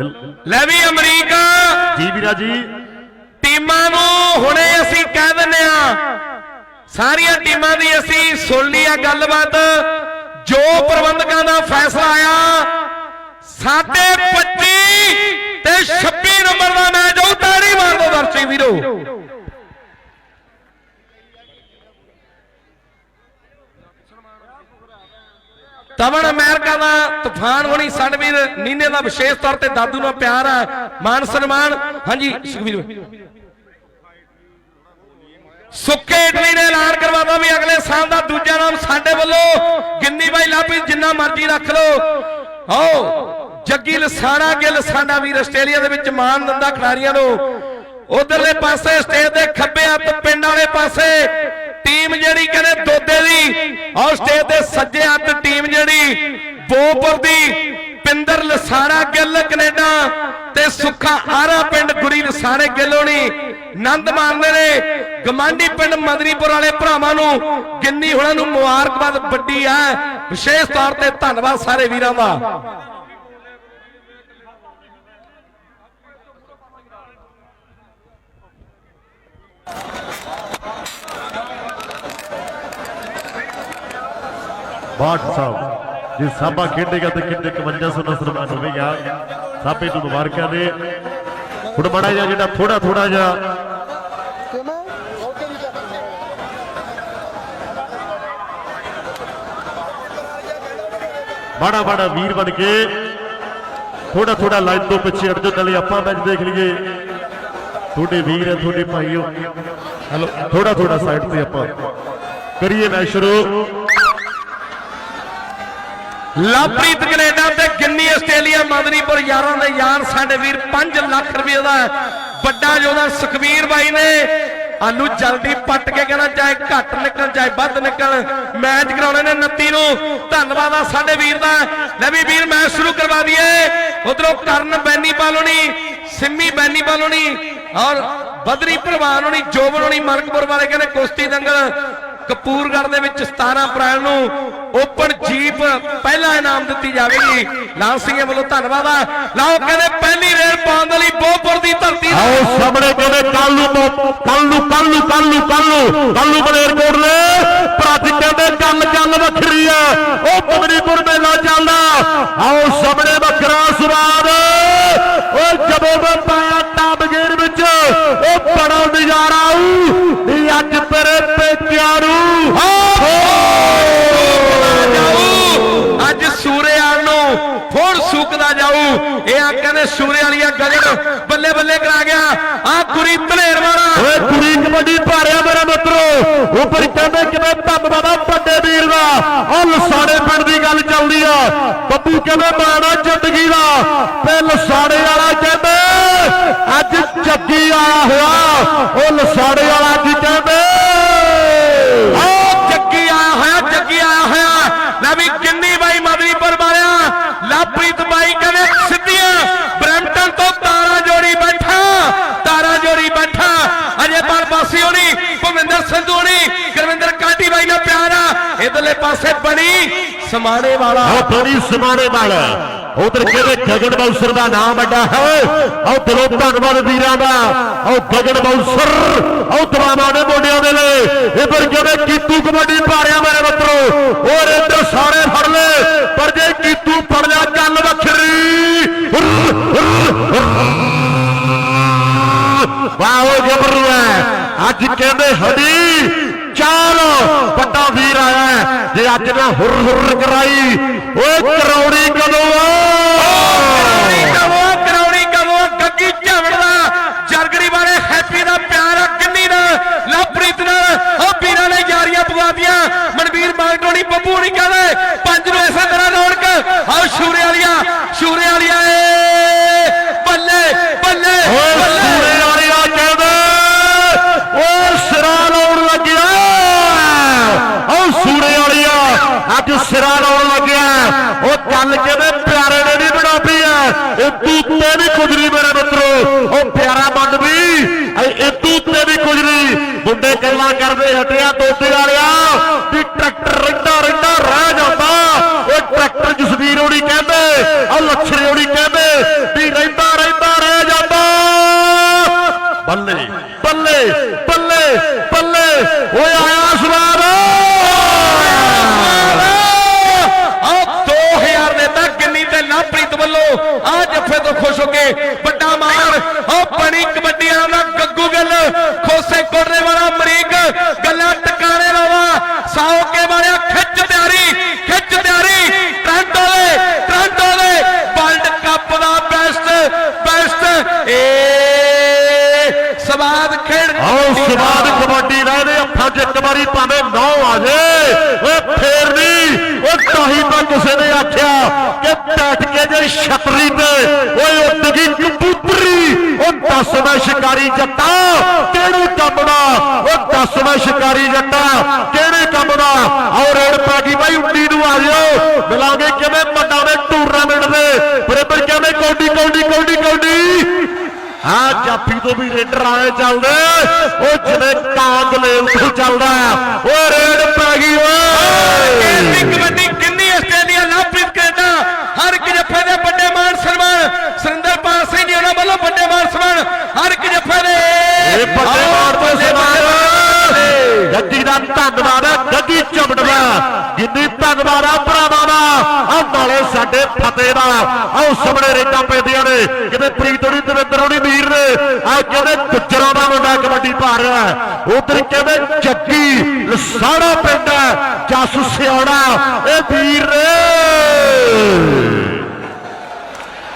ਲੈ ਵੀ ਅਮਰੀਕਾ। ਜੀ ਵੀਰਾ ਜੀ। ਟੀਮਾਂ ਨੂੰ ਹੁਣੇ ਅਸੀਂ ਕਹਿ ਦਿੰਨੇ ਆ ਸਾਰੀਆਂ ਟੀਮਾਂ ਦੀ ਅਸੀਂ ਸੁਣ ਲਈ ਆ ਗੱਲਬਾਤ। ਜੋ ਪ੍ਰਬੰਧਕਾਂ ਦਾ ਫੈਸਲਾ ਆਇਆ ਸਾਡੇ 25 ਤੇ 26 ਨੰਬਰ ਦਾ ਮੈਚ ਉਹ ਤਾੜੀ ਮਾਰ ਦੋ ਦਰਸ਼ਕ ਵੀਰੋ। ਤਵਣ ਅਮਰੀਕਾ ਦਾ ਤੂਫਾਨ ਹੋਣੀ ਸਾਡੇ ਨੀਨੇ ਦਾ ਵਿਸ਼ੇਸ਼ ਤੌਰ ਤੇ ਦਾਦੂ ਨਾਲ ਪਿਆਰ ਹੈ ਮਾਨ ਸਨਮਾਨ। ਹਾਂਜੀ ਸੁਖਵੀਰ ਸੁੱਕੇ ਇਟਲੀ ਨੇ ਐਲਾਨ ਕਰਵਾਤਾ ਵੀ ਅਗਲੇ ਸਾਲ ਦਾ ਦੂਜਾ ਨਾਮ ਸਾਡੇ ਵੱਲੋਂ ਗਿੰਨੀ ਬਾਈ ਲਾਪੀ, ਜਿੰਨਾ ਮਰਜ਼ੀ ਰੱਖ ਲਓ। ਆਓ, ਜੱਗੀ ਲਸਾਣਾ ਗਿੱਲ ਸਾਡਾ ਵੀਰ ਆਸਟ੍ਰੇਲੀਆ ਦੇ ਵਿੱਚ ਮਾਨ ਦਿੰਦਾ ਖਿਡਾਰੀਆਂ ਨੂੰ। ਉਧਰਲੇ ਪਾਸੇ ਸਟੇਜ ਦੇ ਖੱਬੇ ਹੱਥ ਪਿੰਡ ਵਾਲੇ ਪਾਸੇ ਟੀਮ ਜਿਹੜੀ ਕਹਿੰਦੇ ਦੋਦੇ ਦੀ, ਆਹ ਸਟੇਜ ਦੇ ਸੱਜੇ ਹੱਥ ਟੀਮ ਜਿਹੜੀ, ਬੋਪੁਰ ਦੀ, ਪਿੰਦਰ ਲਸਾਣਾ ਗਿੱਲ ਕੈਨੇਡਾ ਤੇ ਸੁੱਖਾ ਆਰਾ ਪਿੰਡ ਗੁਰੀ ਲਸਾਣੇ ਗਿੱਲ ਹੋਣੀ। ਆਨੰਦ ਮਾਣਦੇ ਨੇ, ਗਮਾਂਡੀ ਪਿੰਡ ਮਦਰੀਪੁਰ ਵਾਲੇ ਭਰਾਵਾਂ ਨੂੰ ਗਿੰਨੀ ਹੁਣਾਂ ਨੂੰ ਮੁਬਾਰਕਬਾਦ ਵੱਡੀ ਹੈ ਵਿਸ਼ੇਸ਼ ਤੌਰ ਤੇ ਧੰਨਵਾਦ ਸਾਰੇ ਵੀਰਾਂ ਦਾ। ਬਾਟ ਸਾਹਿਬ ਜੇ ਸਾਬਾ ਖੇਡੇਗਾ ਤੇ ਕਿੰਨੇ 5100 ਦਾ ਸਨਮਾਨ ਹੋਵੇਗਾ ਸਾਬੇ ਨੂੰ ਮੁਬਾਰਕਾਂ ਨੇ ਹੁਣ ਬੜਾ ਜਿਹਾ ਜਿਹੜਾ ਥੋੜਾ ਥੋੜਾ ਜਿਹਾ ਮਾੜਾ ਮਾੜਾ ਵੀਰ ਬਣ ਕੇ ਥੋੜਾ ਥੋੜਾ ਲਾਈਨ ਤੋਂ ਪਿੱਛੇ ਹਟ ਜਾਓ ਨਾਲੇ ਆਪਾਂ ਮੈਚ ਦੇਖ ਲਈਏ। ਤੁਹਾਡੇ ਵੀਰ ਹੈ ਤੁਹਾਡੇ ਭਾਈਓ। ਹਲੋ ਥੋੜਾ ਥੋੜਾ ਸਾਈਡ ਤੇ ਆਪਾਂ। ਕਰੀਏ ਮੈਚ ਸ਼ੁਰੂ। ਲਵਪ੍ਰੀਤ ਕੈਨੇਡਾ ਤੇ ਗਿੰਨੀ ਆਸਟ੍ਰੇਲੀਆ ਮਦਨੀਪੁਰ ਯਾਰਾਂ ਦੇ ਯਾਰ ਸਾਡੇ ਵੀਰ 5 ਲੱਖ ਰੁਪਏ ਦਾ ਵੱਡਾ ਜੋਦਾ ਸੁਖਵੀਰ ਬਾਈ ਨੇ। ਆਲੂ ਜਲਦੀ ਪੱਟ ਕੇ ਕਹਿੰਦਾ ਚਾਹੇ ਘੱਟ ਨਿਕਲ, ਚਾਹੇ ਵੱਧ ਨਿਕਲ, ਮੈਚ ਕਰਾਉਣੇ ਨੇ 29 ਨੂੰ। ਧੰਨਵਾਦ ਆ ਸਾਡੇ ਵੀਰ ਦਾ। ਲੈ ਵੀ ਵੀਰ, ਮੈਚ ਸ਼ੁਰੂ ਕਰਵਾ ਦਈਏ। ਉਧਰੋਂ ਕਰਨ ਬੈਨੀ ਬਾਲੋਣੀ ਸਿੰਮੀ ਬੈਨੀ ਬਾਲੋਣੀ ਔਰ ਬਦਰੀ ਪ੍ਰਵਾਨ ਹੋਣੀ, ਜੋਬਨ ਹੋਣੀ ਮਰਕਪੁਰ ਵਾਲੇ ਕਹਿੰਦੇ ਕੁਸ਼ਤੀ ਦੰਗਲ ਕਪੂਰਗੜ੍ਹ ਦੇ ਵਿੱਚ 17 ਅਪ੍ਰੈਲ ਨੂੰ ਓਪਨ ਜੀਪ ਪਹਿਲਾ ਇਨਾਮ ਦਿੱਤੀ ਜਾਵੇਗੀ। ਲਾਲ ਸਿੰਘ ਵੱਲੋਂ ਧੰਨਵਾਦ ਆ। ਲਓ ਕਹਿੰਦੇ ਪਹਿਲੀ ਰੇਲ ਪਾਉਣ ਦੇ ਲਈ ਬਹੁਪੁਰ ਦੀ ਧਰਤੀ ਆਓ ਸਾਹਮਣੇ ਕਹਿੰਦੇ ਕੱਲ ਨੂੰ ਕੱਲ ਨੂੰ ਕੱਲ ਨੂੰ ਕੱਲ ਨੂੰ ਕੱਲ। ਨੂੰ ਕੱਲ ਨੂੰ ਬਲੇਰਕੋਟ ਨੇ। ਪਰ ਕਹਿੰਦੇ ਗੱਲ ਗੱਲ ਵੱਖਰੀ ਆ। ਉਹ ਪਗੜੀਪੁਰ ਮੇਲਾ ਚੱਲਦਾ ਆਓ ਸਾਹਮਣੇ ਵੱਖਰਾ ਸਵਾਦ। ਉਹ ਜਦੋਂ ਮੈਂ ਪਾਇਆ ਟੱਬ ਗੇਰ ਵਿੱਚ ਉਹ ਬੜਾ ਨਜ਼ਾਰਾ ਆਊ ਵੀ ਅੱਜ ਤੇਰੇ ਪੇਕਿਆਂ ਨੂੰ ਜਾਊ ਅੱਜ ਸੂਰਿਆਲ ਨੂੰ ਫੋੜ ਸੂਕਦਾ ਜਾਊ ਇਹ ਆ ਕਹਿੰਦੇ ਸੂਰੇ ਵਾਲੀਆ ਗਗਨ ਬੱਲੇ ਬੱਲੇ ਕਰਾ ਗਿਆ ਆ ਕੁਰੀ ਧਲੇਰ ਵਾਲਾ ਓਏ ਕੁੜੀ ਕਬੱਡੀ ਭਾਰਿਆ ਮੇਰੇ ਮਿੱਤਰੋ ਉੱਪਰ ਕਹਿੰਦੇ ਕਿਵੇਂ ਧੰਨਵਾਦ ਆ ਵੱਡੇ ਵੀਰ ਦਾ? ਉਹ ਲਸਾੜੇ ਪਿੰਡ ਦੀ ਗੱਲ ਚੱਲਦੀ ਆ। ਬੱਬੂ ਕਹਿੰਦੇ ਮਾਣਾ ਜ਼ਿੰਦਗੀ ਦਾ। ਤੇ ਲਸਾੜੇ ਵਾਲਾ ਕਹਿੰਦੇ, ਅੱਜ ਜੱਗੀ ਆਇਆ ਹੋਇਆ। ਉਹ ਲਸਾੜੇ ਵਾਲਾ ਕੀ ਕਹਿੰਦੇ ਓ ਜੱਗੀ ਆਇਆ ਹੋਇਆ ਜੱਗੀ ਆਇਆ ਹੋਇਆ ਲੈ ਵੀ ਕਿੰਨੀ ਬਾਈ ਮਦਰੀਪੁਰ ਵਾਲਿਆ ਲਵਪ੍ਰੀਤ ਬਾਈ ਕਹਿੰਦੇ ਸਿੱਧੀਆਂ ਬ੍ਰੈਂਟਨ ਤੋਂ ਤਾਰਾ ਜੋੜੀ ਬੈਠਾ ਤਾਰਾ ਜੋੜੀ ਬੈਠਾ ਅਜੇ ਪਰ ਬਾਸੀ ਹੋਣੀ ਭਵਿੰਦਰ ਸੰਧੂ ਹੋਣੀ ਗੁਰਵਿੰਦਰ ਕਾਟੀ ਬਾਈ ਨਾਲ ਪਿਆਰ ਆ ਇਧਰਲੇ ਪਾਸੇ ਬਣੀ, ਸਮਾਣੇ ਵਾਲਾ। ਉਹ ਬੜੀ ਸਮਾਣੇ ਵਾਲਾ ਉਧਰ ਕਹਿੰਦੇ ਗਗਨ ਬੌਸਰ ਦਾ ਨਾਮ ਵੱਡਾ ਹੈ? ਉਹ ਦਿਲੋਂ ਧੰਨਵਾਦ ਵੀਰਾਂ ਦਾ। ਉਹ ਗਗਨ ਬੌਸਰ ਉਹ ਦਵਾਵਾਂ ਦੇ ਮੋਢਿਆਂ ਦੇ ਲਈ ਇਧਰ ਕਹਿੰਦੇ ਕੀਤੂ ਕਬੱਡੀ ਭਾਰਿਆ ਮੇਰੇ ਮਿੱਤਰੋ? ਔਰ ਇੱਧਰ ਸਾਰੇ ਫੜ ਲੈ ਪਰ ਜੇ ਕੀਤੂ ਫੜ ਲਿਆ ਗੱਲ ਵੱਖਰੀ। ਵਾਹ, ਉਹ ਜਬਰੂ ਹੈ ਅੱਜ ਕਹਿੰਦੇ ਹੜੀ ਚਾਲ ਵੱਡਾ ਵੀਰ ਆਇਆ ਜੇ ਅੱਜ ਮੈਂ ਹੁਰ ਹੁਰ ਕਰਾਈ, ਓਏ ਕਰੌੜੀ ਕਦੋਂ ਕਰਾਉਣੀ ਆ? ਕਵੋ ਕਰਾਉਣੀ ਕਵੋ ਗੱਗੀ ਝਵੜ ਦਾ, ਜਰਗੜੀ ਵਾਲੇ ਹੈਪੀ ਦਾ ਪਿਆਰ ਆ ਕਿੰਨੀ ਦਾ? ਲਵਪ੍ਰੀਤ ਨਾਲ ਉਹ ਵੀਰਾਂ ਨੇ ਯਾਰੀਆਂ ਪਵਾਤੀਆਂ ਮਨਵੀਰ ਮਾਲਟੋਣੀ ਬੱਬੂ ਨਹੀਂ ਕਹਿੰਦੇ Repeat ਕਬੱਡੀ ਦਾ ਇਹਦੇ ਹੱਥਾਂ 'ਚ ਇੱਕ ਵਾਰੀ ਭਾਵੇਂ ਨੌ ਆ ਜੇ। ਓਏ ਫੇਰ ਨਹੀਂ ਉਹ ਤਾਹੀ ਤਾਂ ਕਿਸੇ ਨੇ ਆਖਿਆ ਕਿ ਬੈਠ ਕੇ ਜੇ ਛਤਰੀ ਤੇ, ਓਏ ਉੱਡ ਗਈ ਕਬੂਤਰੀ। ਉਹ ਦਸਵੇਂ ਸ਼ਿਕਾਰੀ ਜੱਟਾ, ਕਿਹੜੇ ਕੰਮ ਦਾ? ਉਹ ਦਸਵੇਂ ਸ਼ਿਕਾਰੀ ਜੱਟਾ, ਕਿਹੜੇ ਕੰਮ ਦਾ? ਆਓ ਰੇਡ ਪੈ ਗਈ ਬਾਈ 19 ਨੂੰ ਆ ਜਾਓ। ਮਿਲਾਂਗੇ ਕਿਵੇਂ ਮੰਡਾ ਦੇ ਟੂਰਨਾਮੈਂਟ ਦੇ। ਬਰਾਬਰ ਕਿਵੇਂ ਕੌਡੀ ਕੌਡੀ ਕੌਡੀ ਆ ਜਾਫੀ ਤੋਂ ਵੀ ਰੇਡਰ ਆਏ ਚੱਲਦੇ। ਉਹ ਜਿਵੇਂ ਕਾਂਗ ਲੇਵ ਤੋਂ ਚੱਲਦਾ। ਓਏ ਰੇਡ ਪੈ ਗਈ ਓਏ। ਕਬੱਡੀ ਕਿੰਨੀ ਆਸਟ੍ਰੇਲੀਆ ਲਵਪ੍ਰੀਤ ਕੈਨੇਡਾ। ਹਰ ਇੱਕ ਜੱਫੇ ਦੇ ਵੱਡੇ ਮਾਨ ਸਨਮਾਨ ਸੁਰਿੰਦਰਪਾਲ ਸਿੰਘ ਜੀ ਉਹਨਾਂ ਵੱਲੋਂ ਵੱਡੇ ਮਾਨ ਸਨਮਾਨ ਹਰ ਇੱਕ ਜੱਫੇ ਦੇ ਇਹ ਵੱਡੇ ਤੋਂ ਗੱਡੀ ਦਾ ਧੰਨਵਾਦ ਹੈ ਗੱਡੀ ਚਮੜਵਾ ਜਿੰਨੀ ਧੰਨਵਾਦ ਆ ਭਰਾਵਾਂ ਦਾ। ਆ ਨਾਲੇ ਸਾਡੇ ਫਤਿਹ ਦਾ। ਆਓ ਸਾਹਮਣੇ ਰੇਡਾਂ ਪੈਂਦੀਆਂ ਨੇ। ਕਿਤੇ ਪ੍ਰੀਤੋੜੀ ਦਵਿੰਦਰ ਹੋਣੀ ਵੀਰ ਨੇ। ਆ ਕਹਿੰਦੇ ਗੁੱਜਰਾਂ ਦਾ ਮੁੰਡਾ ਕਬੱਡੀ ਪਾ ਰਿਹਾ ਉਧਰ ਕਹਿੰਦੇ ਜੱਗੀ ਲਸਾੜਾ ਪਿੰਡ ਹੈ ਜਸ ਸਿਆਣਾ, ਇਹ ਵੀਰ ਨੇ।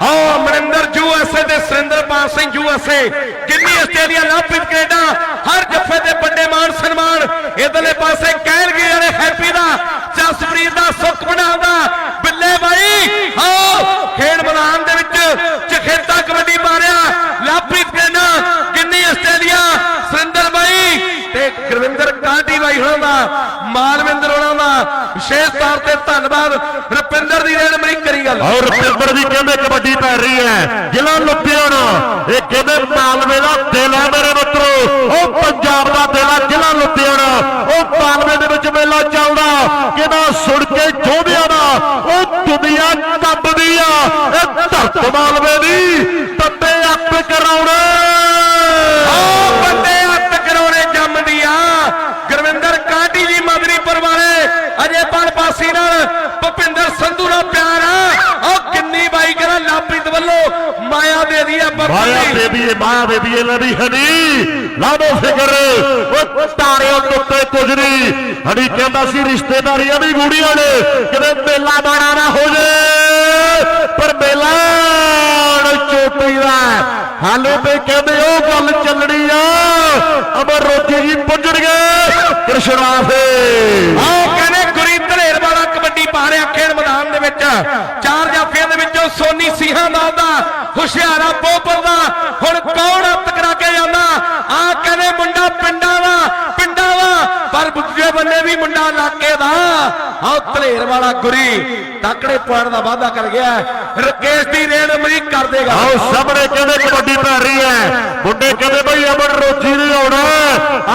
ਆਓ ਅਮਰਿੰਦਰ ਯੂਐਸਏ ਤੇ Surinderpal Singh USA Kinni Australia Lovepreet Canada, ਹਰ ਜੱਫੇ ਦੇ ਵੱਡੇ ਮਾਨ ਸਨਮਾਨ। ਇਧਰਲੇ ਪਾਸੇ ਕਹਿਣਗੇ ਵਾਲੇ ਹੈਪੀ ਦਾ, ਜਸਪ੍ਰੀਤ ਦਾ ਸੁੱਖ ਬਣਾਉਂਦਾ ਬਿੱਲੇ ਬਾਈ। ਆਓ ਖੇਡ ਮੈਦਾਨ ਦੇ ਵਿੱਚ ਚਖੇਤਾ ਕਬੱਡੀ ਮਾਰਿਆ ਲਵਪ੍ਰੀਤ ਕੈਨੇਡਾ ਕਿੰਨੀ ਆਸਟ੍ਰੇਲੀਆ ਸੁਰਿੰਦਰ ਬਾਈ ਤੇ ਗੁਰਵਿੰਦਰ ਕਾਂਟੀ ਬਾਈ ਹੋਣਾ ਦਾ ਮਾਲਵਿੰਦਰ ਹੋਣਾ ਦਾ ਵਿਸ਼ੇਸ਼ ਤੌਰ ਤੇ ਧੰਨਵਾਦ ਰੁਪਿੰਦਰ ਦੀ ਰੇਡ ਮਰੀ ਕਰੀ ਗੱਲ। ਔਰ ਰੁਪਿੰਦਰ ਦੀ ਕਹਿੰਦੇ ਕਬੱਡੀ ਪੈ ਰਹੀ ਹੈ। ਜ਼ਿਲ੍ਹਾ ਲੁਧਿਆਣਾ, ਇਹ ਕਹਿੰਦੇ ਮਾਲਵੇ ਦਾ ਦਿਲ ਹੈ ਮੇਰੇ ਮਿੱਤਰੋ। ਉਹ ਪੰਜਾਬ ਦਾ ਦਿਲ ਹੈ, ਜ਼ਿਲ੍ਹਾ ਲੁਧਿਆਣਾ ਉਹ ਮਾਲਵੇ ਦੇ ਵਿੱਚ ਮੇਲਾ ਚੱਲਦਾ ਕਿਹਦਾ ਸੁਣ ਕੇ ਜੋਧਿਆਂ ਦਾ ਉਹ ਦੁਨੀਆ ਕੰਬਦੀ ਆ ਇਹ ਧਰਤ ਮਾਲਵੇ ਦੀ ਤੱਤੇ ਅੱਪ ਕਰਾਉਣਾ ਆਹ ਬੰਦੇ ਹੱਥ ਕਰਾਉਣੇ ਜੰਮਦੀ ਆ ਗੁਰਵਿੰਦਰ ਕਾਂਟੀ ਜੀ ਮਦਨੀਪੁਰ ਵਾਲੇ ਅਜੇ ਪਲ ਪਾਸੀ ਨਾਲ ਭੁਪਿੰਦਰ ਸੰਧੂ ਨਾਲ ਪਿਆਰ ਆ ਉਹ ਕਿੰਨੀ ਬਾਈ ਕਰਾ ਲਾਪ੍ਰੀਤ ਵੱਲੋਂ ਮਾਇਆ ਦੇ ਦੀ ਆ ਮਾਇਆ ਲੜੀ ਹਨੀ ਲਾਡੋ ਫਿਕਰ ਉਹ ਤਾਰਿਓ ਟੁੱਟੇ ਕੁਝ ਨਹੀਂ ਹਨੀ ਕਹਿੰਦਾ ਸੀ, ਰਿਸ਼ਤੇਦਾਰੀਆਂ ਵੀ ਗੂੜੀਆਂ ਨੇ, ਕਿਤੇ ਮੇਲਾ ਬਾਣਾ ਨਾ ਹੋ ਜੇ। ਪਰ ਮੇਲਾ ਨਾ ਚੋਟੀ ਦਾ ਹਾਲੇ ਤੇ ਕਹਿੰਦੇ ਉਹ ਗੱਲ ਚੱਲਣੀ ਆ। ਅਮਰ ਰੋਜੀ ਜੀ ਪੁੱਜਣਗੇ ਕ੍ਰਿਸ਼ਨਾ ਫੇ ਆਹ ਕਹਿੰਦੇ ਗੁਰੀ ਧਲੇਰ ਵਾਲਾ ਕਬੱਡੀ ਪਾ ਰਿਹਾ ਖੇਡ ਮੈਦਾਨ ਦੇ ਵਿੱਚ। ਚਾਰ ਜਾਫੀਆਂ ਸੋਨੀ ਸਿੰਘਾਂ ਦਾ ਦਾ ਹੁਸ਼ਿਆਰਾ ਪੋਪਰ ਦਾ ਹੁਣ ਕੌਣ ਹੱਥ ਕੇ ਜਾਂਦਾ ਆਹ ਕਹਿੰਦੇ ਮੁੰਡਾ ਪਿੰਡਾਂ ਦਾ ਪਿੰਡਾਂ ਦਾ, ਪਰ ਦੂਜੇ ਬੰਨੇ ਵੀ ਮੁੰਡਾ ਇਲਾਕੇ ਦਾ। ਆਹ ਧਲੇਰ ਵਾਲਾ ਗੁਰੀ, ਤਕੜੇ ਪੁਆਇੰਟ ਦਾ ਵਾਅਦਾ ਕਰ ਗਿਆ ਰਕੇਸ਼ ਦੀ ਰੇਡ ਅਮਰੀਕ ਕਰ ਦੇਗਾ। ਆਓ ਸਾਹਮਣੇ ਕਹਿੰਦੇ ਕਬੱਡੀ ਪੈ ਰਹੀ ਹੈ। ਮੁੰਡੇ ਕਹਿੰਦੇ ਬਈ ਅਮਨ ਰੋਜੀ ਨੇ ਆਉਣਾ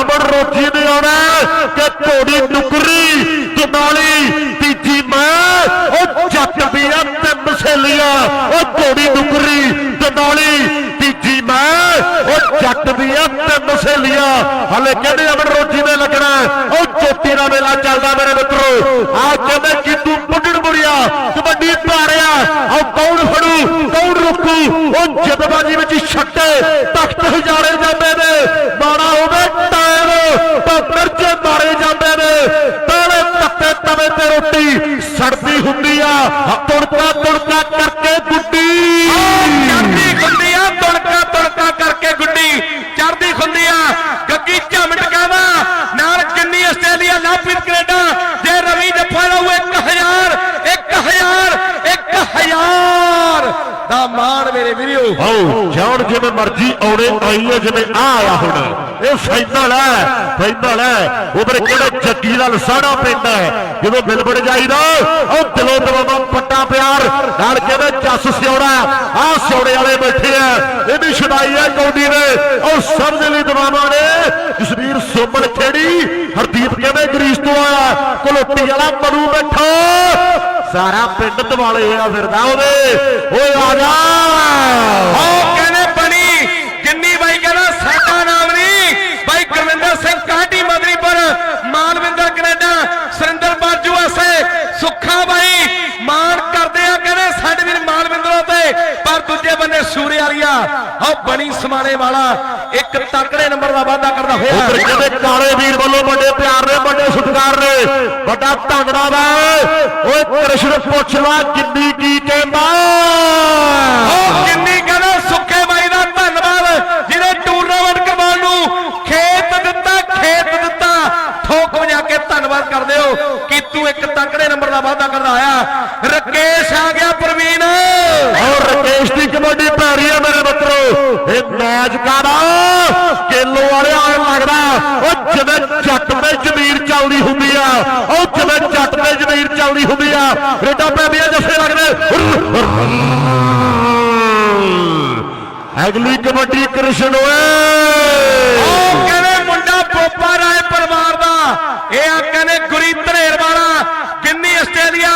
ਅਮਨ ਰੋਜੀ ਨੇ ਆਉਣਾ ਕਿ ਘੋੜੀ ਨੁਕਰੀ ਜਨਾਲੀ ਤੀਜੀ ਮਾਂ ਉਹ ਚੱਕ ਵੀ ਆ ਤੇ ਉਹ ਘੋੜੀ ਨੁਕਰੀ ਜਨਾਲੀ ਤੀਜੀ ਮੈਂ। ਉਹ ਜੱਟ ਵੀ ਆ ਤੇ ਹਲੇ ਕਹਿੰਦੇ ਅਮਨ ਰੋਜੀ ਨੇ ਲੱਗਣਾ। ਉਹ ਚੋਟੀ ਦਾ ਮੇਲਾ ਚੱਲਦਾ ਮੇਰੇ ਮਿੱਤਰੋ। ਆ ਕਹਿੰਦੇ ਕਿਤੂ ਪੁੱਡਣ ਬੁੜੀਆ ਕਬੱਡੀ ਪਾ ਰਿਹਾ ਕੌਣ ਫੜੂ? ਕੌਣ ਰੁਕੂ? ਉਹ ਜਦਬਾਜੀ ਵਿੱਚ ਛੱਟੇ। ਤਖਤ ਹਜ਼ਾਰੇ ਜਾਂਦੇ ਨੇ। ਮਾੜਾ ਹੋਵੇ ਟਾਇਰ। ਤਾਂ ਮਿਰਚੇ ਮਾਰੇ ਜਾਂਦੇ ਨੇ। ਤਾਲੇ ਤੱਤੇ ਤਵੇ ਤੇ ਰੋਟੀ ਸੜਦੀ ਹੁੰਦੀ ਆ ਤੁੜਕਾ ਤੁੜਕਾ ਕਰਕੇ ਗੁੱਡੀ ਚੜਦੀ ਖੁੰਦੀ ਆ ਤੁਣਕਾ ਤੁਣਕਾ ਕਰਕੇ ਗੁੱਡੀ ਚੜਦੀ ਖੁੰਦੀ ਆ ਗੱਗੀ ਝਮਟ ਕਹਿੰਦਾ ਨਾਲ ਕਿੰਨੀ ਆਸਟ੍ਰੇਲੀਆ ਲਾਪਿਤ ਕੈਨੇਡਾ ਜੇ ਰਵੀ ਜੱਫਾ ਲਾਉ 1000 1000 1000 ਦਾ ਮਾਣ ਮੇਰੇ ਵੀਰੋ ਆਓ ਜਾਣ ਜਿਵੇਂ ਮਰਜ਼ੀ ਆਉਣੇ ਆਈਏ ਜਿਵੇਂ ਆ ਹੁਣ। ਇਹ ਫਾਈਨਲ ਹੈ ਫਾਈਨਲ ਹੈ। ਉਧਰ ਕਿਹੜੇ ਜੱਗੀ ਦਾ ਲਸਾੜਾ ਪੈਂਦਾ ਹੈ। ਜਦੋਂ ਮਿਲਬੜ ਜਾਈਦਾ, ਉਹ ਦਿਲੋਂ ਦਵਾਵਾ ਪੱਟਾ ਪਿਆਰ। ਨਾਲ ਕਹਿੰਦੇ, ਜੱਸ ਸਿਉੜਾ ਆ ਸਿਉੜੇ ਵਾਲੇ ਬੈਠੇ ਆ। ਇਹ ਵੀ ਛਡਾਈ ਹੈ ਕੌਡੀ ਨੇ। ਉਹ ਸਭ ਦੇ ਲਈ ਦਵਾਵਾਂ ਨੇ। ਜਸਵੀਰ ਸੋਮਣ ਖੇੜੀ, ਹਰਦੀਪ ਕਹਿੰਦੇ, ਗਰੀਸ ਤੋਂ ਆਇਆ। ਕਲੋਟੀ ਵਾਲਾ ਮਨੂ ਬੈਠਾ। ਸਾਰਾ ਪਿੰਡ ਦਿਵਾਲੇ ਆ ਫਿਰਦਾ ਉਹਦੇ। ਓਏ ਆ ਜਾ। ਆਓ ਕਹਿੰਦੇ ਬਣੀ ਕਿੰਨੀ ਬਾਈ ਕਹਿੰਦਾ ਸਾਡਾ ਨਾਮ ਨਹੀਂ ਬਾਈ ਗੁਰਵਿੰਦਰ ਸਿੰਘ ਕਾਟੀ ਮਦਨੀਪੁਰ ਮਾਨਵਿੰਦਰ ਕੈਨੇਡਾ ਸੁਰਿੰਦਰ ਬਾਜੂ ਆਸੇ ਸੁੱਖਾ ਬਾਈ ਮਾਣ ਕਰਦੇ ਆ ਕਹਿੰਦੇ ਸਾਡੇ ਵੀਰ ਮਾਨਵਿੰਦਰੋਂ ਤੇ ਪਰ ਆਹ ਬਣੀ ਸਮਾਣੇ ਵਾਲਾ, ਇੱਕ ਤਕੜੇ ਨੰਬਰ ਦਾ ਵਾਅਦਾ ਕਰਦਾ ਹੋਇਆ। ਉਧਰ ਕਹਿੰਦੇ ਕਾਲੇ ਵੀਰ ਵੱਲੋਂ ਵੱਡੇ ਪਿਆਰ ਨੇ, ਵੱਡੇ ਸਤਿਕਾਰ ਨੇ। ਵੱਡਾ ਧੰਨਵਾਦ। ਵਾ ਓਏ ਕ੍ਰਿਸ਼ਨ ਪੁੱਛ ਲਾ ਕਿੰਨੀ ਕੀ ਕਹਿੰਦਾ ਉਹ ਕਿੰਨੀ ਕਹਿੰਦਾ ਸੁੱਕੇ ਬਾਈ ਦਾ ਧੰਨਵਾਦ ਜਿਹਨੇ ਟੂਰਨਾਮੈਂਟ ਕਰਵਾਉਣ ਨੂੰ ਖੇਤ ਦਿੱਤਾ ਖੇਤ ਦਿੱਤਾ ਠੋਕ ਵਜਾ ਕੇ ਧੰਨਵਾਦ ਕਰਦੇ ਹੋ ਕਿ ਤੂੰ ਇੱਕ ਤਕੜੇ ਨੰਬਰ ਦਾ ਵਾਅਦਾ ਕਰਦਾ ਆਇਆ ਰਕੇਸ਼ ਆ ਗਿਆ ਪ੍ਰਵੀਨ ਔਰ ਰਕੇਸ਼ ਦੀ ਕਬੱਡੀ ਪੈ ਰਹੀ ਹੈ ਮੇਰੇ ਮਿੱਤਰੋ ਇਹ ਮੈਚ ਕਾਦਾ ਕੇਲੋ ਵਾਲੇ ਆਏ ਲੱਗਦਾ ਉਹ ਜਿਵੇਂ ਜੱਟ ਤੇ ਜ਼ਮੀਰ ਚੱਲਦੀ ਹੁੰਦੀ ਆ ਉਹ ਜਿਵੇਂ ਜੱਟ ਤੇ ਜ਼ਮੀਰ ਚੱਲਦੀ ਹੁੰਦੀ ਆ ਰੇਡਾ ਪੈਂਦੀਆਂ ਜੱਫੇ ਲੱਗਦੇ ਅਗਲੀ ਕਬੱਡੀ ਕ੍ਰਿਸ਼ਨ ਓਏ। ਉਹ ਕਹਿੰਦੇ ਮੁੰਡਾ ਪੋਪਾ ਰਾਏ ਪਰਿਵਾਰ ਦਾ ਇਹ ਆ ਕਹਿੰਦੇ ਗੁਰੀ ਧਨੇਰ ਵਾਲਾ ਕਿੰਨੀ ਆਸਟ੍ਰੇਲੀਆ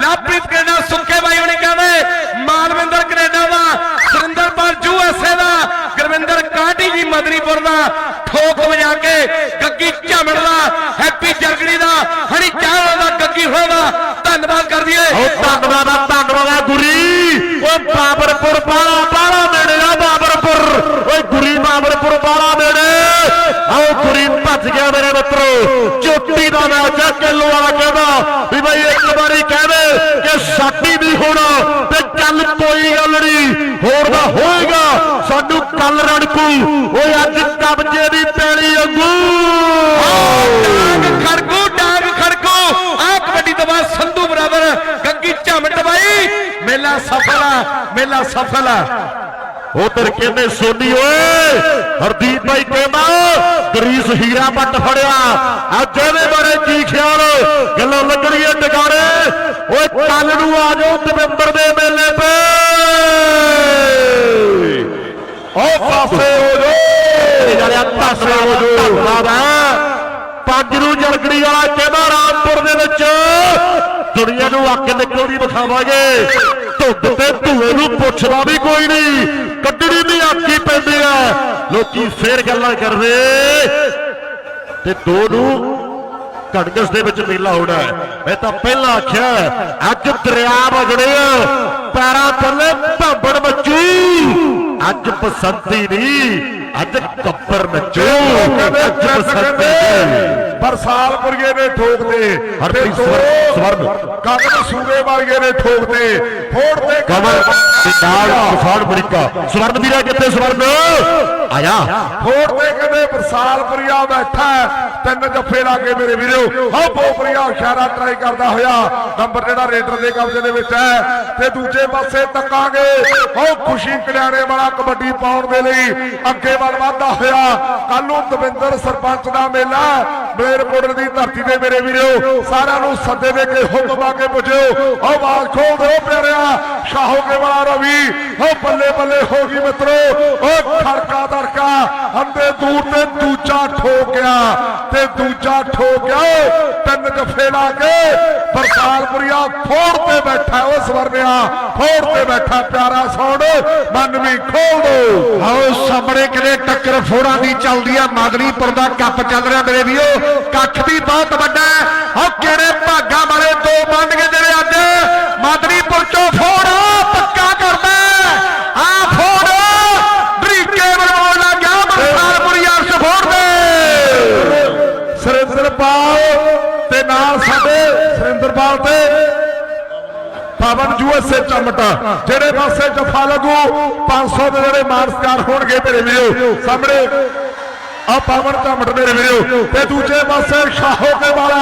ਲਾਪ੍ਰੀਤ ਕੈਨੇਡਾ ਸੁੱਕੇ ਬਾਈ ਹੋਣੀ ਕਹਿੰਦੇ ਮਾਨਵਿੰਦਰ ਕੈਨੇਡਾ ਦਾ ਸੁਰਿੰਦਰਪਾਲ ਯੂਐਸਏ ਦਾ ਗੁਰਵਿੰਦਰ ਕਾਟੀ ਜੀ ਮਦਨੀਪੁਰ ਦਾ ਠੋਕ ਵਜਾ ਕੇ ਗੱਗੀ ਝਾਮੜ ਦਾ ਹੈਪੀ ਜਰਗੜੀ ਦਾ ਹਣੀ ਚਾਹਲ ਦਾ ਗੱਗੀ ਹੋਇਆ ਦਾ ਧੰਨਵਾਦ ਕਰ ਦਈਏ ਉਹ ਧੰਨਵਾਦ ਆ ਧੰਨਵਾਦ ਆ ਗੁਰੀ ਓਏ ਬਾਬਰਪੁਰ ਬਾਲਾ ਬਾਲਾ ਨੇੜੇ ਆ ਬਾਬਰਪੁਰ ਓਏ ਗੁਰੀ ਬਾਬਰਪੁਰ ਬਾਲਾ ਨੇੜੇ ਆਓ ਗੁਰੀ ਭੱਜ ਗਿਆ ਮੇਰੇ ਮਿੱਤਰੋ ਚੋਟੀ ਦਾ ਮੈਚ ਆ ਕਿੱਲੋ ਵਾਲਾ ਕਹਿੰਦਾ ਵੀ ਬਈ ਇੱਕ ਵਾਰੀ ਕਹਦੇ ਕਿ ਸਾਡੀ ਨਹੀਂ ਹੋਣਾ ਤੇ ਚੱਲ ਕੋਈ ਗੱਲ ਨਹੀਂ, ਹੋਰ ਦਾ ਹੋਏਗਾ, ਸਾਨੂੰ ਕੱਲ ਰੜਕੂ ਓਏ ਅੱਜ ਕਬਜੇ ਦੀ ਪੈਣੀ ਅੰਗੂ ਡਾਂਗ ਖੜਕੂ ਡਾਂਗ ਖੜਕੂ। ਆ ਕਬੱਡੀ ਤੋਂ ਬਾਅਦ ਸੰਧੂ ਬਰਾਬਰ, ਗੱਗੀ ਝਮਟ ਬਾਈ। ਮੇਲਾ ਸਫਲ ਆ, ਮੇਲਾ ਸਫਲ ਆ। ਉਧਰ ਕਹਿੰਦੇ ਸੋਨੀ ਓਏ ਹਰਦੀਪ ਭਾਈ ਕਹਿੰਦਾ ਗਰੀਸ ਹੀਰਾ ਪੱਟ ਫੜਿਆ। ਅੱਜ ਇਹਦੇ ਬਾਰੇ ਕੀ ਖਿਆਲ? ਗੱਲਾਂ ਲੱਗਣਗੀਆਂ ਟਿਕਾਰੇ ਓਏ ਕੱਲ ਨੂੰ ਆ ਜਾਓ ਦਵਿੰਦਰ ਦੇ ਮੇਲੇ ਤੇ। ਓ ਪਾਸੇ ਹੋ ਜੋ ਯਾਰਿਆ ਪਾਸੇ ਹੋ ਜੋ ਧੰਨਵਾਦ ਪੰਜ ਨੂੰ ਜਲਗੜੀ ਵਾਲਾ ਕਹਿੰਦਾ ਰਾਮਪੁਰ ਦੇ ਵਿੱਚ। ਦੁਨੀਆ ਨੂੰ ਅੱਗ ਨਿਕਲਦੀ ਵਿਖਾਵਾਂਗੇ ਧੁੱਪ ਤੇ ਧੂਏ ਨੂੰ ਪੁੱਛਦਾ ਵੀ ਕੋਈ ਨਹੀਂ। ਕੱਢਣੀ ਵੀ ਆਕੀ ਪੈਂਦੀ ਆ। ਲੋਕੀ ਫੇਰ ਗੱਲਾਂ ਕਰਦੇ। ਤੇ ਦੋ ਨੂੰ ਕੜਗਸ ਦੇ ਵਿੱਚ ਮੇਲਾ ਹੋਣਾ ਹੈ। ਮੈਂ ਤਾਂ ਪਹਿਲਾਂ ਆਖਿਆ ਅੱਜ ਦਰਿਆ ਵਗੜੇ ਆ। ਪੈਰਾਂ ਥੱਲੇ ਭਾਂਬੜ ਬੱਚੂ ਅੱਜ ਬਸੰਤੀ ਨਹੀਂ। ਅੱਜ ਕੱਪਰ ਨੱਚੂ। ਬਰਸਾਲਪੁਰੀਏ ਨੇ ਠੋਕਦੇ ਹਰਪ੍ਰੀਤ ਸਵਰਨ-। ਕਮਲ ਸੂਰੇ ਵਾਲੀਏ ਨੇ ਠੋਕਦੇ ਫੋੜਦੇ ਕਮਲ ਤੇ ਨਾਲ ਕਿਸਾਨ ਅਮਰੀਕਾ। ਸਵਰਨ ਵੀਰਾ ਕਿੱਥੇ ਸਵਰਨ ਆਇਆ। ਫੋੜਦੇ ਕਹਿੰਦੇ ਬਰਸਾਲਪੁਰੀਆ ਬੈਠਾ। ਤਿੰਨ ਜੱਫੇ ਲਾ ਕੇ ਮੇਰੇ ਵੀਰੋ ਹਾਂ ਪੋਪਰੀਆ ਇਸ਼ਾਰਾ ਟਰਾਈ ਕਰਦਾ ਹੋਇਆ। ਨੰਬਰ ਜਿਹੜਾ ਰੇਡਰ ਦੇ ਕਬਜ਼ੇ ਦੇ ਵਿੱਚ ਹੈ। ਤੇ ਦੂਜੇ ਪਾਸੇ ਤੱਕਾਂਗੇ। ਉਹ ਖੁਸ਼ੀ ਕਲਿਆਣੇ ਵਾਲਾ ਕਬੱਡੀ ਪਾਉਣ ਦੇ ਲਈ ਅੱਗੇ ਵੱਲ ਵਧਦਾ ਹੋਇਆ। ਕੱਲ ਨੂੰ ਦਵਿੰਦਰ ਸਰਪੰਚ ਦਾ ਮੇਲਾ ਮਲੇਰਕੋਟਲ ਦੀ ਧਰਤੀ ਤੇ ਮੇਰੇ ਵੀਰੋ, ਸਾਰਿਆਂ ਨੂੰ ਸੱਦੇ ਦੇ ਕੇ ਹੁਕਮ ਆ ਕੇ ਪੁੱਜਿਓ ਉਹ ਆਵਾਜ਼ ਖੋਲ ਦਿਓ ਪਿਆਰਿਆ। ਸ਼ਾਹੋਕੇ ਵਾਲਾ ਰਵੀ। ਉਹ ਬੱਲੇ ਬੱਲੇ ਹੋ ਗਈ ਮਿੱਤਰੋ। ਉਹ ਖੜਕਾ ਦੜਕਾ ਹੰਦੇ ਦੂਰ ਤੇ ਦੂਜਾ ਠੋਕਿਆ ਤੇ ਦੂਜਾ ਠੋਕਿਆ ਤਿੰਨ ਜਫੇ ਲਾ ਕੇ ਬਰਸਾਲਪੁਰੀਆ ਫੋੜ ਤੇ ਬੈਠਾ ਉਹ ਸਵਰਨਿਆ ਫੋੜ ਤੇ ਬੈਠਾ ਪਿਆਰਾ ਸੌਣ ਮਨ ਵੀ ਖੋਲ ਦੋ। ਆਓ ਸਾਹਮਣੇ ਕਿਤੇ ਟੱਕਰ ਫੋੜਾਂ ਦੀ ਚੱਲਦੀ ਆ ਮਾਦਰੀਪੁਰ ਦਾ ਕੱਪ ਚੱਲ ਰਿਹਾ ਮੇਰੇ ਵੀਰੋ। ਕੱਖ ਵੀ ਬਹੁਤ ਵੱਡਾ ਹੈ। ਉਹ ਕਿਹੜੇ ਭਾਗਾਂ ਵਾਲੇ ਦੋ ਬੰਦ ਕੇ ਜਿਹੜੇ ਅੱਜ? ਮਾਦਰੀਪੁਰ ਚੋਂ ਫੋੜ। ਯੂਐਸਏ ਜਿਹੜੇ ਪਾਸੇ ਜਫਾ ਲੱਗੂ 500 ਦੇ ਜਿਹੜੇ ਮਾਨਸਕਾਰ ਹੋਣਗੇ ਮੇਰੇ ਵੀਰੋ। ਸਾਹਮਣੇ ਆ ਪਵਨ ਚਮਟ ਮੇਰੇ ਵੀਰੋ। ਤੇ ਦੂਜੇ ਪਾਸੇ ਸ਼ਾਹੋ ਕੇ ਵਾਲਾ।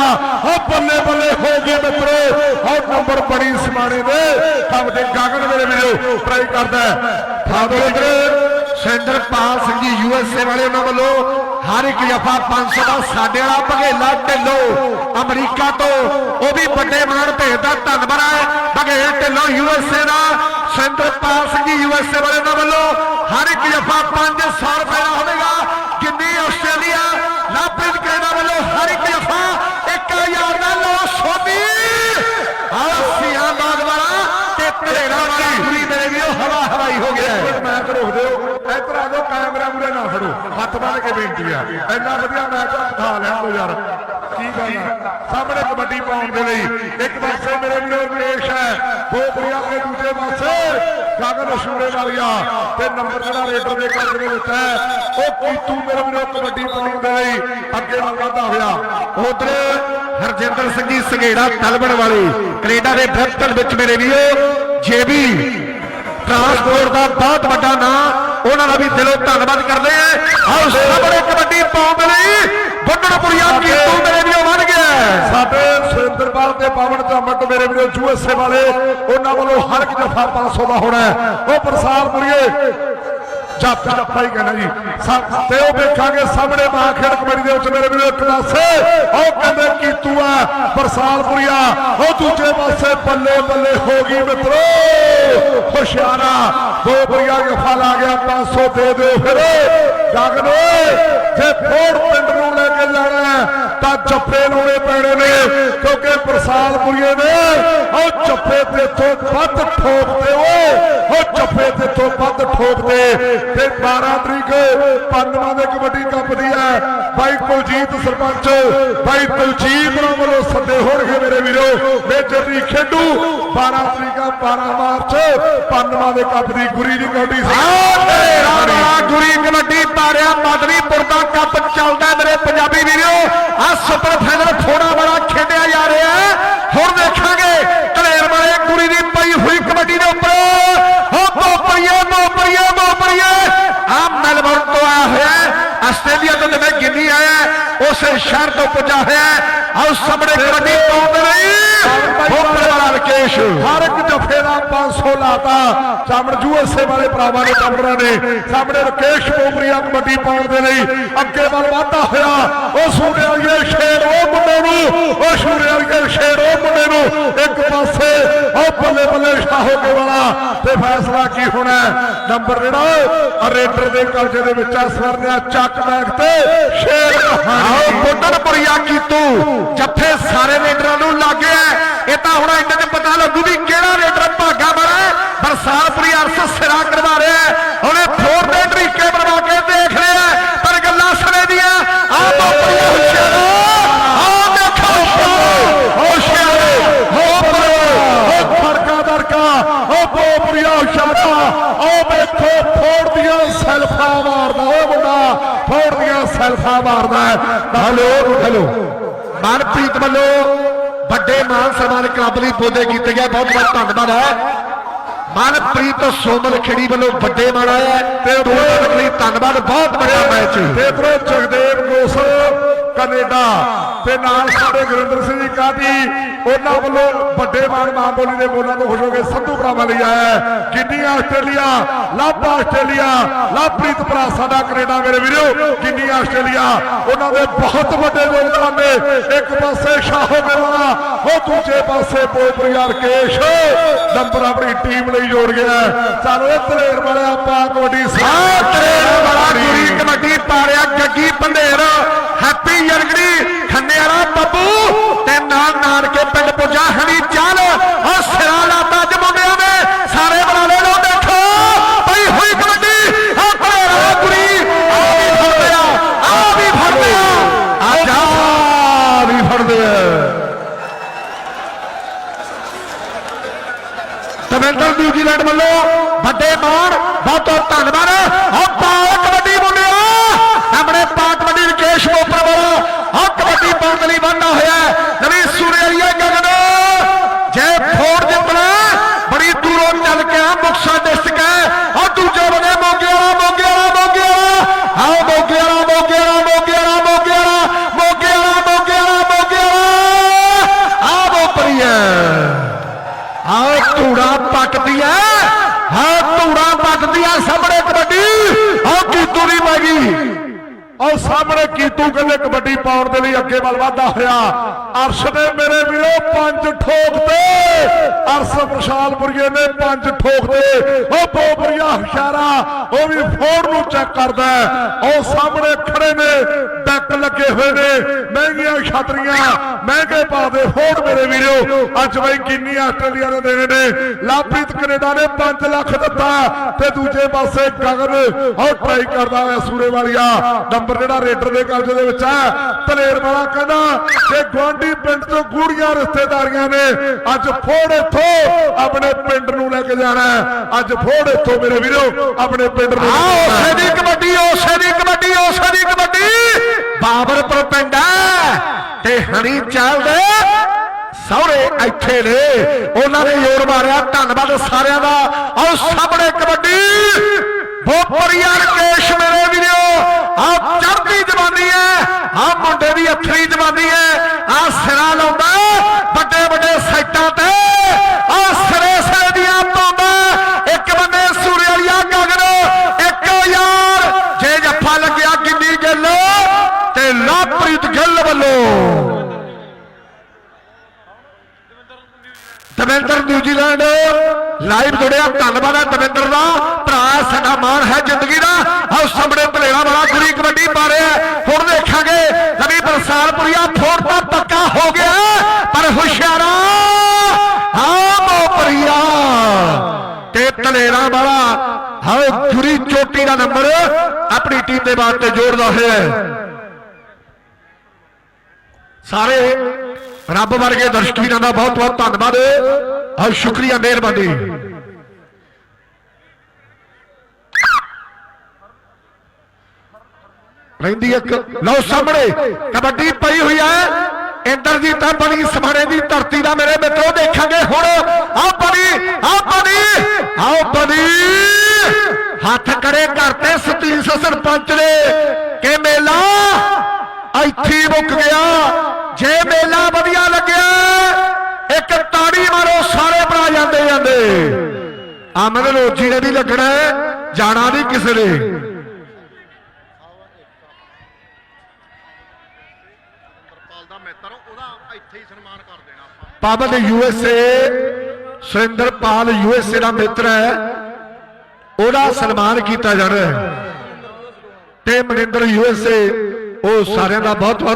ਆ ਬੱਲੇ ਬੱਲੇ ਹੋ ਗਏ ਮਿੱਤਰੋ। ਆ ਨੰਬਰ ਬੜੀ ਸਮਾਣੇ ਦੇ। ਕੰਮ ਦੇ ਗਗਨ ਮੇਰੇ ਵੀਰੋ ਟਰਾਈ ਕਰਦਾ ਫਾਦੋ ਸਿੰਦਰਪਾਲ ਸਿੰਘ ਜੀ ਯੂਐਸਏ ਵਾਲੇ ਉਹਨਾਂ ਵੱਲੋਂ ਹਰ ਇੱਕ ਜਫਾ 500 ਦਾ ਸਾਡੇ ਵਾਲਾ ਭਗੇਲਾ ਢਿੱਲੋ ਅਮਰੀਕਾ ਤੋਂ। ਉਹ ਵੀ ਵੱਡੇ ਮਾਣ ਤੇ ਢਿੱਲੋਂ ਯੂਐਸਏ ਦਾ ਸਿੰਦਰਪਾਲ ਸਿੰਘ ਜੀ ਯੂਐਸਏ ਵਾਲੇ ਉਹਨਾਂ ਵੱਲੋਂ ਹਰ ਇੱਕ ਜਫਾ 500 ਰੁਪਏ ਦਾ ਹੋਵੇਗਾ ਗਿੰਨੀ ਆਸਟ੍ਰੇਲੀਆ ਲਾਪ੍ਰੀਤ ਕੈਨੇਡਾ ਵੱਲੋਂ ਹਰ ਇੱਕ ਜਫਾ 1000 ਦਾ ਲੋ ਸੋਨੀ ਆਸੀਆ ਬਾਗਵਾਲਾ ਤੇ ਤੇਰਾ ਪੂਰੀ ਮੇਰੇ ਵੀਰੋ ਹਵਾ ਹਵਾਈ ਹੋ ਗਿਆ ਹੈ। ਮੈਚ ਰੋਕ ਦਿਓ ਇੱਧਰ ਆ ਜਾਓ ਕੈਮਰਾ ਮੂਰੇ ਨਾ ਫੜੋ ਹੱਥ ਬੰਨ ਕੇ ਬੇਨਤੀ ਕੀ ਗੱਲ ਹੈ ਸਾਹਮਣੇ ਕਬੱਡੀ ਪਾਉਣ ਦੇ ਲਈ ਇੱਕ ਪਾਸੇ ਮੇਰੇ ਵੀਰੋ ਰਮੇਸ਼ ਹੈ ਬੋਪਰੀਆ ਦੇ ਦੂਜੇ ਪਾਸੇ। ਗਗਨ ਸ਼ੂਰੇ ਵਾਲੀਆ ਤੇ ਨੰਬਰ ਜਿਹੜਾ ਰੇਡਰ ਦੇ ਕਬਜ਼ੇ ਦੇ ਵਿੱਚ ਹੈ, ਉਹ ਕੀਤੂ ਮੇਰੇ ਵੀਰੋ ਕਬੱਡੀ ਪਾਉਣ ਦੇ ਲਈ ਅੱਗੇ ਵੱਲ ਵਧਦਾ ਹੋਇਆ। ਉਧਰ ਹਰਜਿੰਦਰ ਸਿੰਘ ਜੀ ਸੰਘੇੜਾ ਤਲਬਣ ਵਾਲੇ ਕੈਨੇਡਾ ਦੇ ਬ੍ਰੈਂਪਟਨ ਵਿੱਚ ਮੇਰੇ ਵੀਰੋ, ਜੇਬੀ ਟਰਾਂਸਪੋਰਟ ਦਾ ਬਹੁਤ ਵੱਡਾ ਨਾਂ, ਉਹਨਾਂ ਦਾ ਵੀ ਦਿਲੋਂ ਧੰਨਵਾਦ ਕਰਦੇ ਆ ਆਓ ਸਾਹਮਣੇ ਕਬੱਡੀ ਪਾਉਣ ਦੇ ਲਈ ਬੰਨਣਪੁਰੀਆ ਕੀਤੂ ਮੇਰੇ ਵੀਰੋ ਬਣ ਗਿਆ ਸਾਡੇ ਸੁਰਿੰਦਰਪਾਲ ਤੇ ਪਵਨ ਚਮਟ ਮੇਰੇ ਵੀਰੋ ਯੂਐਸਏ ਵਾਲੇ, ਉਹਨਾਂ ਵੱਲੋਂ ਹਰ ਇੱਕ ਜਫਾ 500 ਦਾ ਹੋਣਾ ਹੈ। ਉਹ ਪ੍ਰਸਾਦ ਪੁਰੀਏ ਜੱਪ ਜੱਪਾ ਹੀ ਕਹਿਣਾ ਜੀ। ਤੇ ਉਹ ਵੇਖਾਂਗੇ ਸਾਹਮਣੇ ਮਾਂ ਖੇਡ ਕਮੇਟੀ ਦੇ ਵਿੱਚ ਮੇਰੇ ਵੀਰੋ ਇੱਕ ਪਾਸੇ। ਉਹ ਕਹਿੰਦੇ ਕੀਤੂ ਆ ਪ੍ਰਸਾਦਪੁਰੀਆ ਉਹ ਦੂਜੇ ਪਾਸੇ ਬੱਲੇ ਬੱਲੇ ਹੋ ਗਈ ਮਿੱਤਰੋ। ਹੁਸ਼ਿਆਰਾ, ਦੋ ਬਰੀਆ ਜਫਾ ਲਾ ਗਿਆ 500 ਦੇ ਦਿਓ ਫਿਰ। ਗਗਨ ਓਏ, ਜੇ ਫੋੜ ਤਾਂ ਜੱਫੇ ਲਾਉਣੇ ਪੈਣੇ ਨੇ, ਕਿਉਂਕਿ ਪ੍ਰਸਾਦ ਪੁਰੀਏ ਨੇ ਉਹ ਚੱਪੇ ਤੇ ਤੋਂ ਵੱਧ ਠੋਕਦੇ ਓਏ ਉਹ ਚੱਪੇ ਤੇ ਤੋਂ ਵੱਧ ਠੋਕਦੇ ਤੇ 12 ਤਰੀਕ ਪੰਨਵਾ ਦੇ ਕਬੱਡੀ ਕੱਪ ਦੀ ਹੈ ਬਾਈ ਕੁਲਜੀਤ ਸਰਪੰਚ ਬਾਈ ਕੁਲਜੀਤ ਨੂੰ ਵੱਲੋਂ ਸੱਦੇ ਹੋਣਗੇ ਮੇਰੇ ਵੀਰੋ। ਮੇਜਰ ਦੀ ਖੇਡੂ 12 ਤਰੀਕਾ 12 ਮਾਰਚ ਪੰਨਵਾ ਦੇ ਕੱਪ ਦੀ ਗੁਰੀ ਦੀ ਕਬੱਡੀ ਆਹ ਤੇਰਾ ਗੁਰੀ ਕਬੱਡੀ ਤਾਰਿਆ ਮਦਨੀਪੁਰ ਦਾ ਕੱਪ ਚੱਲਦਾ ਮੇਰੇ ਪੰਜਾਬੀ ਵੀਰੋ। ਆ ਸੁਪਰ ਫਾਈਨਲ ਥੋੜਾ ਬੜਾ ਖੇਡਿਆ ਜਾ ਰਿਹਾ ਹੁਣ ਦੇਖਾਂਗੇ ਕਲੇਰ ਵਾਲੇ ਗੁਰੀ ਦੀ ਪਈ ਹੋਈ ਕਬੱਡੀ ਦੇ ਉੱਪਰ ਹੋ ਬੋਪਰੀਏ ਬੋਪਰੀਏ ਬੋਪਰੀਏ ਆ ਮੈਲਬੌਰਨ ਤੋਂ ਆਇਆ ਹੋਇਆ ਹੈ, ਆਸਟ੍ਰੇਲੀਆ ਤੋਂ ਜਿਵੇਂ ਗਿੰਨੀ ਆਇਆ ਉਸੇ ਸ਼ਹਿਰ ਤੋਂ ਪੁੱਜਾ ਹੋਇਆ। ਆਓ ਸਾਹਮਣੇ ਕਬੱਡੀ ਪਾਉਣ ਦੇ ਲਈ ਬੋਪਰ ਵਾਲਾ ਰਕੇਸ਼ ਹਰ ਇੱਕ 500 ਲਾਤਾ। ਚਾਮੜ ਯੂਐਸਏ ਵਾਲੇ ਭਰਾਵਾਂ ਨੇ ਚਾਮੜਾਂ ਨੇ। ਸਾਹਮਣੇ ਰਕੇਸ਼ ਪੋਪਰੀਆ ਕਬੱਡੀ ਪਾਉਣ ਦੇ ਲਈ ਅੱਗੇ ਵੱਲ ਵਾਧਾ ਹੋਇਆ। ਉਹ ਸੂਰੇ ਵਾਲੀਏ ਸ਼ੇਰ, ਉਹ ਮੁੰਡੇ ਨੂੰ, ਉਹ ਸੂਰੇ ਵਾਲੀਏ ਸ਼ੇਰ, ਉਹ ਮੁੰਡੇ ਨੂੰ ਇੱਕ ਪਾਸੇ, ਉਹ ਬੱਲੇ ਬੱਲੇ ਸ਼ਾਹੋ ਵਾਲਾ। ਤੇ ਫੈਸਲਾ ਕੀ ਹੋਣਾ? ਨੰਬਰ ਜਿਹੜਾ ਰੇਡਰ ਦੇ ਕਬਜ਼ੇ ਦੇ ਵਿੱਚ ਆ ਸਰਨਿਆ ਚੱਕ ਬੈਗ ਤੇ ਸ਼ੇਰ ਆਓ ਕਹਾਣੀ ਕੀਤੂ। ਜੱਫੇ ਸਾਰੇ ਰੇਡਰਾਂ ਨੂੰ ਲੱਗਿਆ ਇਹ ਤਾਂ ਹੁਣ ਇੰਨੇ ਚ ਪਤਾ ਲੱਗੂ ਵੀ ਕਿਹੜਾ ਰੇਡਰ ਭਾਗਾ ਬੜਾ ਬਰਸਾਤਪੁਰੀ ਅਰਸ ਸਿਰਾ ਕਰਵਾ ਰਿਹਾ ਹੈ। ਉਹਨੇ ਫੋਰ ਦੇ ਤਰੀਕੇ ਬਣਵਾ ਕੇ ਦੇਖ ਲਿਆ ਪਰ ਗੱਲਾਂ ਸਰੇ ਦੀਆਂ ਆ ਬੋਪਰੀਆ ਹੁਸ਼ਿਆਰ ਆ ਦੇਖੋ ਹੁਸ਼ਿਆਰ ਹੋ ਉਹ ਫੜਕਾ ਦਰਕਾ ਉਹ ਬੋਪਰੀਆ ਇਸ਼ਾਰਾ ਉਹ ਵੇਖੋ ਫੋੜ ਦੀਆਂ ਸੈਲਫਾਂ ਮਾਰਦਾ ਉਹ ਮੁੰਡਾ ਫੋੜ ਦੀਆਂ ਸੈਲਫਾਂ ਮਾਰਦਾ ਹਲੋ ਹਲੋ ਮਨਪ੍ਰੀਤ ਵੱਲੋਂ ਵੱਡੇ ਮਾਨ ਸਨਮਾਨ ਕਲੱਬ ਲਈ ਪੌਦੇ ਕੀਤੇ ਗਏ। ਬਹੁਤ ਬਹੁਤ ਧੰਨਵਾਦ ਹੈ। ਮਨਪ੍ਰੀਤ ਸੋਮਲ ਖੇੜੀ ਵੱਲੋਂ ਵੱਡੇ ਮਾਣ ਆਇਆ ਹੈ। ਤੇ ਟੂਰਨਾਮੈਂਟ ਲਈ ਧੰਨਵਾਦ। ਬਹੁਤ ਵੱਡਾ ਮੈਚ। ਤੇ ਇਧਰੋਂ ਜਗਦੇਵ ਗੋਸ ਕੈਨੇਡਾ। ਤੇ ਨਾਲ ਸਾਡੇ ਗੁਰਿੰਦਰ ਸਿੰਘ ਜੀ ਕਾਦੀ ਉਹਨਾਂ ਵੱਲੋਂ ਵੱਡੇ ਮਾਨ ਮਾਂ ਬੋਲੀ ਦੇ ਬੋਲਾਂ ਤੋਂ ਖੁਸ਼ ਹੋ ਕੇ ਸੰਧੂ ਭਰਾਵਾਂ ਲਈ ਆਇਆ ਹੈ। ਆਸਟ੍ਰੇਲੀਆ, ਲਾਭਾ ਆਸਟ੍ਰੇਲੀਆ, ਲਾਭਪ੍ਰੀਤ ਭਰਾ ਸਾਡਾ ਕੈਨੇਡਾ ਮੇਰੇ ਵੀਰੋ ਗਿੰਨੀ ਆਸਟ੍ਰੇਲੀਆ। ਉਹਨਾਂ ਦੇ ਬਹੁਤ ਵੱਡੇ ਯੋਗਦਾਨ ਨੇ ਇੱਕ ਪਾਸੇ ਸ਼ਾਹੋ ਮੇਵਾਲਾ, ਉਹ ਦੂਜੇ ਪਾਸੇ ਬੋਪਰੀਆ ਰਕੇਸ਼। ਨੰਬਰ ਆਪਣੀ ਟੀਮ ਲਈ ਜੋੜ ਗਿਆ ਚਲੋ ਇਹ ਤਲੇਰ ਵਾਲੇ ਆਪਾਂ ਕਬੱਡੀ ਸਾਹ ਤੇਰੇ ਬੜਾ ਗੁਰੀ ਕਬੱਡੀ ਪਾਰਿਆ ਗੱਗੀ ਪੰਧੇਰ ਹੈਪੀ ਯਰਗੜੀ ਖੰਨੇ ਵਾਲਾ ਬੱਬੂ ਤੇ ਨਾਲ ਨਾਨਕੇ ਪਿੰਡ ਪੁੱਜਾ ਹਣੀ ਚੱਲ। ਉਹ ਸਿਰਾ ਲਾਤਾ ਅੱਜ ਮੁੰਡਿਆਂ ਨੇ। ਸਾਰੇ ਬਣਾ ਲੈ ਲੋ ਦੇਖੋ। ਪਈ ਹੋਈ ਕਬੱਡੀ। ਆ ਭੇਰਾ ਗੁਰੀ ਆ ਵੀ ਫੜਦੇ ਆ। ਆ ਵੀ ਫੜਦੇ ਆ। ਆ ਜਾ ਵੀ ਫੜਦੇ ਆ। ਦਵਿੰਦਰ ਨਿਊਜ਼ੀਲੈਂਡ ਵੱਲੋਂ ਵੱਡੇ ਮਾਣ, ਬਹੁਤ ਬਹੁਤ ਧੰਨਵਾਦ ਆਹ ਪਾਓ ਕਬੱਡੀ ਮੁੰਡਿਓ ਆਪਣੇ ਪਾ ਕਬੱਡੀ ਰਕੇਸ਼ ਬੋਪਰ ਵੱਲੋਂ ਆਹ ਕਬੱਡੀ ਪਾਉਣ ਦੇ ਲਈ ਵਾਧਾ ਹੋਇਆ ਹੈ। ਨਵੀਂ ਸੂਰੇਲੀਆ ਗਗਨ ਜੇ ਫੋੜ ਜਿੱਤਣਾ ਬੜੀ ਦੂਰੋਂ ਚੱਲ ਕੇ ਆ ਮੁਕਸਰ ਡਿਸਟ੍ਰਿਕਟ ਹੈ ਆਹ ਦੂਜੇ ਬੰਨੇ ਮੋਗੇ ਵਾਲਾ ਮੋਗੇ ਵਾਲਾ ਮੋਗੇ ਵਾਲਾ ਆਓ ਮੋਗੇ ਵਾਲਾ ਮੋਗੇ ਵਾਲਾ ਮੋਗੇ ਵਾਲਾ ਮੋਗੇ ਵਾਲਾ ਮੋਗੇ ਵਾਲਾ ਮੋਗੇ ਵਾਲਾ ਮੋਗੇ ਵਾਲਾ ਆ ਬੋਪਰੀਆ ਆਹ ਧੂੜਾ ਪੱਟਦੀਆਂ ਹਾਂ ਧੂੜਾ ਪੱਟਦੀਆਂ ਸਾਹਮਣੇ ਕਬੱਡੀ ਆਹ ਕੀਤੂ ਦੀ ਪੈ ਗਈ ਔਰ ਸਾਹਮਣੇ ਕੀਤੂ ਕਹਿੰਦੇ ਕਬੱਡੀ ਪਾਉਣ ਦੇ ਲਈ ਅੱਗੇ ਵੱਲ ਵਾਧਾ ਹੋਇਆ। ਅਰਸ਼ ਨੇ ਮੇਰੇ ਵੀਰੋ ਪੰਜ ਠੋਕ ਤੇ ਅਰਸ਼ ਪ੍ਰਸ਼ਾਲਪੁਰੀਏ ਨੇ ਪੰਜ ਠੋਕਦੇ ਉਹ ਬੋਬਰੀਆ ਹਸ਼ਾਰਾ ਉਹ ਵੀ ਫੋੜ ਨੂੰ ਚੈੱਕ ਕਰਦਾ ਉਹ ਸਾਹਮਣੇ ਖੜੇ ਨੇ। ਟੈਕ ਲੱਗੇ ਹੋਏ ਨੇ। ਮਹਿੰਗੀਆਂ ਛਤਰੀਆਂ ਮਹਿੰਗੇ ਪਾ ਦੇ ਫੋੜ ਮੇਰੇ ਵੀਰੋ। ਅੱਜ ਬਈ ਕਿੰਨੀ ਆਸਟ੍ਰੇਲੀਆ ਨੇ ਦੇਣੇ ਨੇ। ਲਾਪ੍ਰੀਤ ਕੈਨੇਡਾ ਨੇ 5 ਲੱਖ ਦਿੱਤਾ। ਤੇ ਦੂਜੇ ਪਾਸੇ ਗਗਨ, ਉਹ ਟਰਾਈ ਕਰਦਾ ਹੋਇਆ ਸੂਰੇ ਵਾਲੀਆ ਨੰਬਰ ਜਿਹੜਾ ਰੇਡਰ ਦੇ ਕਬਜ਼ੇ ਦੇ ਵਿੱਚ ਹੈ। ਤਲੇਰ ਵਾਲਾ ਕਹਿੰਦਾ ਕਿ ਗਵਾਂਢੀ ਪਿੰਡ ਤੋਂ ਗੂੜੀਆਂ ਰਿਸ਼ਤੇਦਾਰੀਆਂ ਨੇ ਅੱਜ ਫੋੜ ਇੱਥੋਂ ਆਪਣੇ ਪਿੰਡ ਨੂੰ ਲੈ ਕੇ ਜਾਣਾ ਹੈ। ਅੱਜ ਫੋੜ ਇੱਥੋਂ ਮੇਰੇ ਵੀਰੋ ਆਪਣੇ ਪਿੰਡ ਨੂੰ ਆ ਉਸੇ। ਦੀ ਕਬੱਡੀ ਉਸੇ ਦੀ ਕਬੱਡੀ ਉਸੇ ਦੀ ਕਬੱਡੀ। ਬਾਬਰਪੁਰ ਪਿੰਡ ਹੈ ਤੇ ਹਣੀ ਚੱਲਦੇ ਸੌਰੇ ਇੱਥੇ ਨੇ। ਉਹਨਾਂ ਨੇ ਜ਼ੋਰ ਮਾਰਿਆ। ਧੰਨਵਾਦ ਸਾਰਿਆਂ ਦਾ। ਆਓ ਸਾਹਮਣੇ ਕਬੱਡੀ। ਬੋਪਰੀਆ ਕੇਸ਼ ਮੇਰੇ ਵੀਰੋ। ਆ ਚੜ੍ਹਦੀ ਜਵਾਨੀ ਹੈ ਆ ਮੁੰਡੇ ਦੀ ਅਥਰੀ ਜਵਾਨੀ ਹੈ ਆ ਸਿਰਾ ਲਾਉਂਦਾ, ਵੱਡੇ ਵੱਡੇ ਸਾਈਟਾਂ ਤੇ ਆ ਸਿਰੇ ਸਿਰੇ ਦੀਆਂ ਪਾਉਂਦਾ, ਇੱਕ ਬੰਦੇ ਸੂਰੇ ਵਾਲੀਆ ਗਗਨ, ਇੱਕ ਯਾਰ, ਜੇ ਜੱਫਾ ਲੱਗਿਆ ਕਿੰਨੀ ਗਿੱਲ ਤੇ ਲਾਪ੍ਰੀਤ ਗਿੱਲ ਵੱਲੋਂ। ਦਵਿੰਦਰ ਨਿਊਜ਼ੀਲੈਂਡ ਲਾਈਵ ਜੁੜਿਆ, ਧੰਨਵਾਦ ਹੈ ਦਵਿੰਦਰ ਦਾ, ਭਰਾ ਸਾਡਾ ਮਾਣ ਹੈ ਜ਼ਿੰਦਗੀ ਦਾ ਆਹ ਸਾਹਮਣੇ ਭਲੇਰਾ ਵਾਲਾ ਗੁਰੀ ਕਬੱਡੀ ਪਾ ਰਿਹਾ ਹੈ। ਹੁਣ ਦੇਖਾਂਗੇ ਰਵੀ ਬਰਸਾਲਪੁਰੀਆ ਫੋਰ ਤਾਂ ਪੱਕਾ ਹੋ ਗਿਆ ਪਰ ਹੁਸ਼ਿਆਰਾ ਹਾਂ ਮੋਪਰੀਆ ਤੇ ਵਾਲਾ। ਹਾਂ ਗੁਰੀ ਚੋਟੀ ਦਾ ਨੰਬਰ ਆਪਣੀ ਟੀਮ ਦੇ ਬਾਅਦ ਤੇ ਜੋੜਦਾ ਹੋਇਆ ਸਾਰੇ ਰੱਬ ਵਰਗੇ ਦਰਸ਼ਕ ਵੀਰਾਂ ਦਾ ਬਹੁਤ ਬਹੁਤ ਧੰਨਵਾਦ। ਔਰ ਸ਼ੁਕਰੀਆ ਮਿਹਰਬਾਨੀ। ਰਹਿੰਦੀ ਇੱਕ ਲਓ ਸਾਹਮਣੇ, ਕਬੱਡੀ ਪਈ ਹੋਈ ਹੈ। ਇੰਦਰਜੀਤ ਤਾਂ ਬਣੀ ਸਮਾਣੇ ਦੀ ਧਰਤੀ ਦਾ ਮੇਰੇ ਮਿੱਤਰੋ, ਦੇਖਾਂਗੇ ਹੁਣ ਬਣੀ ਹੱਥ ਕਰੇ ਕਰਤੇ ਸਤੀਸ਼ ਸਰਪੰਚ ਨੇ। ਕਿ ਮੇਲਾ ਇੱਥੇ ਮੁੱਕ ਗਿਆ। ਜੇ ਮੇਲਾ ਵਧੀਆ ਲੱਗਿਆ ਇੱਕ ਤਾੜੀ ਮਾਰੋ ਸਾਰੇ ਭਰਾ ਜਾਂਦੇ ਜਾਂਦੇ। ਅਮਨ ਰੋਜੀ ਨੇ ਵੀ ਲੱਗਣਾ ਜਾਣਾ ਨਹੀਂ ਕਿਸੇ ਨੇ। ਦਾ ਪਾਬੰਦ ਯੂਐਸਏ ਸੁਰਿੰਦਰਪਾਲ ਯੂਐਸਏ ਦਾ ਮਿੱਤਰ ਹੈ। ਉਹਦਾ ਸਨਮਾਨ ਕੀਤਾ ਜਾਣਾ ਹੈ। ਤੇ ਮਨਿੰਦਰ ਯੂਐਸਏ, ਉਹ ਸਾਰਿਆਂ ਦਾ ਬਹੁਤ ਬਹੁਤ